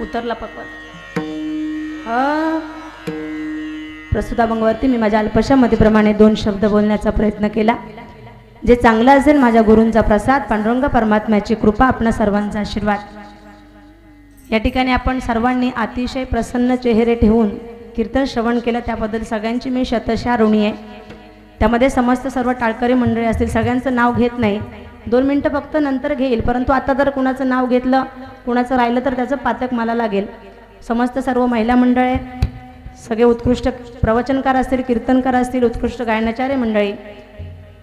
उतरला पकवत अ, भंगवरती मी माझ्या अल्पशा मतीप्रमाणे दोन शब्द बोलण्याचा प्रयत्न केला. जे चांगलं असेल माझ्या गुरूंचा प्रसाद पांडुरंग परमात्म्याची कृपा आपणा सर्वांचा आशीर्वाद. या ठिकाणी आपण सर्वांनी अतिशय प्रसन्न चेहरे ठेवून कीर्तन श्रवण केलं. त्याबद्दल सगळ्यांची मी शतशा ऋणी आहे. त्यामध्ये समस्त सर्व टाळकरी मंडळी असतील सगळ्यांचं नाव घेत नाही. दोन मिनटं फक्त नंतर घेईल. परंतु आता जर कुणाचं नाव घेतलं कुणाचं राहिलं तर त्याचं पातक मला लागेल. समस्त सर्व महिला मंडळे सगळे उत्कृष्ट प्रवचनकार असतील कीर्तनकार असतील उत्कृष्ट गायनाचार्य मंडळी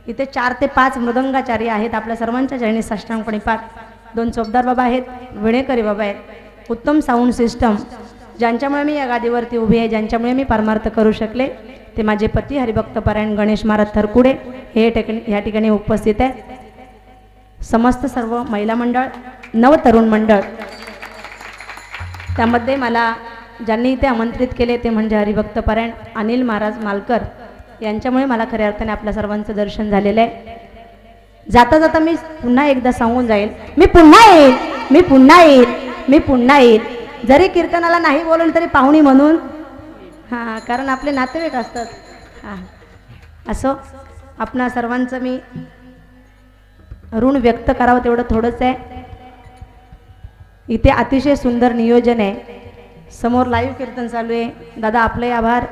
इथे चार ते पाच मृदंगाचार्य आहेत आपल्या सर्वांच्या चरणी साष्टांगपणी पाठ दोन चोपदार बाबा आहेत विणेकरी बाबा आहेत. उत्तम साऊंड सिस्टम ज्यांच्यामुळे मी या गादीवरती उभी आहे ज्यांच्यामुळे मी परमार्थ करू शकले ते माझे पती हरिभक्तपरायण गणेश महाराज थरकुडे. हे टेक या ठिकाणी उपस्थित आहेत समस्त सर्व महिला मंडळ नवतरुण मंडळ. त्यामध्ये मला ज्यांनी इथे आमंत्रित केले ते म्हणजे हरिभक्त पारायण अनिल महाराज मालकर यांच्यामुळे मला खऱ्या अर्थाने आपल्या सर्वांचं दर्शन झालेलं आहे. जाता जाता मी पुन्हा एकदा सांगून जाईल मी पुन्हा येईल मी पुन्हा येईल मी पुन्हा येईल. जरी कीर्तनाला नाही बोलवलं तरी पाहुणी म्हणून. हां कारण आपले नातेवाईक असतात. हां. असो आपणा सर्वांचं मी ऋण व्यक्त करावं तेवढं थोडंच आहे. इथे अतिशय सुंदर नियोजन आहे. समोर लाईव्ह कीर्तन चालू आहे. दादा आपले आभार.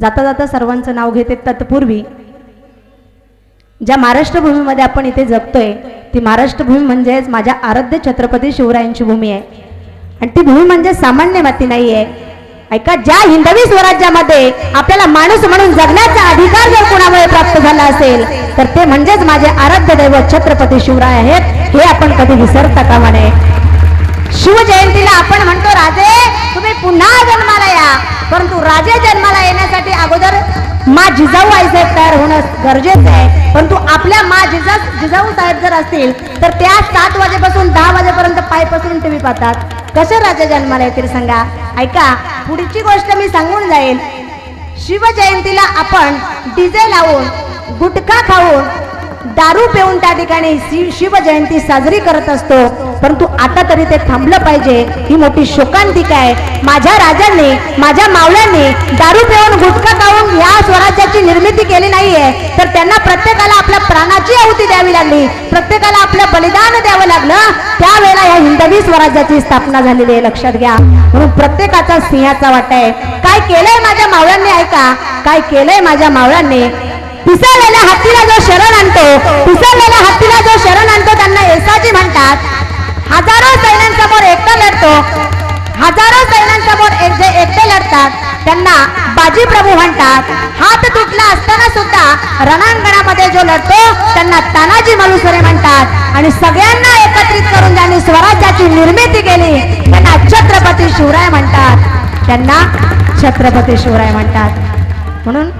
जाता जाता सर्वांचं नाव घेते तत्पूर्वी. ज्या महाराष्ट्र भूमीमध्ये आपण इथे जगतोय ती महाराष्ट्र भूमी म्हणजेच माझ्या आराध्य छत्रपती शिवरायांची भूमी आहे. आणि ती भूमी म्हणजे सामान्य माती नाही आहे ऐका ज्या हिंदवी स्वराज्यामध्ये आपल्याला माणूस म्हणून जगण्याचा अधिकार जर कोणामुळे प्राप्त झाला असेल तर ते म्हणजेच माझे आराध्य दैवत छत्रपती शिवराय आहेत. हे आपण कधी विसरता कामा नये. शिवजयंतीला आपण म्हणतो राजे तुम्ही पुन्हा जन्माला या. परंतु राजे जन्माला येण्यासाठी अगोदर मा जिजाऊ आईसाहेब तयार होणं गरजेचं आहे. परंतु आपल्या मा जिजा जिजाऊ साहेब जर असतील तर त्या सात वाजेपासून दहा वाजेपर्यंत पाय पसरून टीव्ही पाहतात. कसे राजे जन्माला येतील सांगा? ऐका पुढची गोष्ट मी सांगून जाईल शिवजयंतीला आपण डीजे लावून गुटखा खाऊन दारू पिऊन त्या ठिकाणी शिवजयंती साजरी करत असतो. परंतु आता तरी ते थांबलं पाहिजे. ही मोठी शोकांतिका आहे. माझ्या राजांनी माझ्या मावळ्यांनी दारू पिऊन गुटखा खाऊन या स्वराज्याची निर्मिती केली नाहीये. तर त्यांना प्रत्येकाला आपल्या प्राणाची आहुती द्यावी लागली. प्रत्येकाला आपलं बलिदान द्यावं लागलं. त्यावेळेला या हिंदवी स्वराज्याची स्थापना झालेली आहे. लक्षात घ्या. म्हणून प्रत्येकाचा सिंहाचा वाटा आहे. काय केलंय माझ्या मावळ्यांनी? ऐका. काय केलंय माझ्या मावळ्यांनी? पिसाळलेल्या हत्तीला जो शरण आणतो पिसाळलेल्या हत्तीला जो शरण आणतो त्यांना एसाजी म्हणतात. हजारो सैन्यांसमोर एकटा लढतो. हजारो सैन्यांसमोर एक जे एकटे लढतात त्यांना बाजी प्रभू म्हणतात. हात तुटला असताना सुद्धा रणांगणामध्ये जो लढतो त्यांना तानाजी मलुसरे म्हणतात. आणि सगळ्यांना एकत्रित करून ज्यांनी स्वराज्याची निर्मिती केली त्यांना छत्रपती शिवराय म्हणतात. त्यांना छत्रपती शिवराय म्हणतात. म्हणून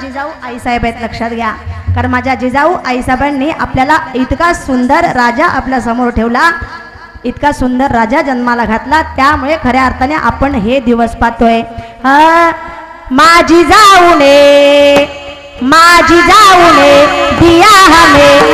जिजाऊ आईसाहेब आहेत लक्षात घ्या. कारण माझ्या जिजाऊ आईसाहेबांनी आपल्याला इतका सुंदर राजा आपल्यासमोर ठेवला इतका सुंदर राजा जन्माला घातला त्यामुळे खऱ्या अर्थाने आपण हे दिवस पाहतोय. माझी जाऊने माझी जाऊने दिया हमे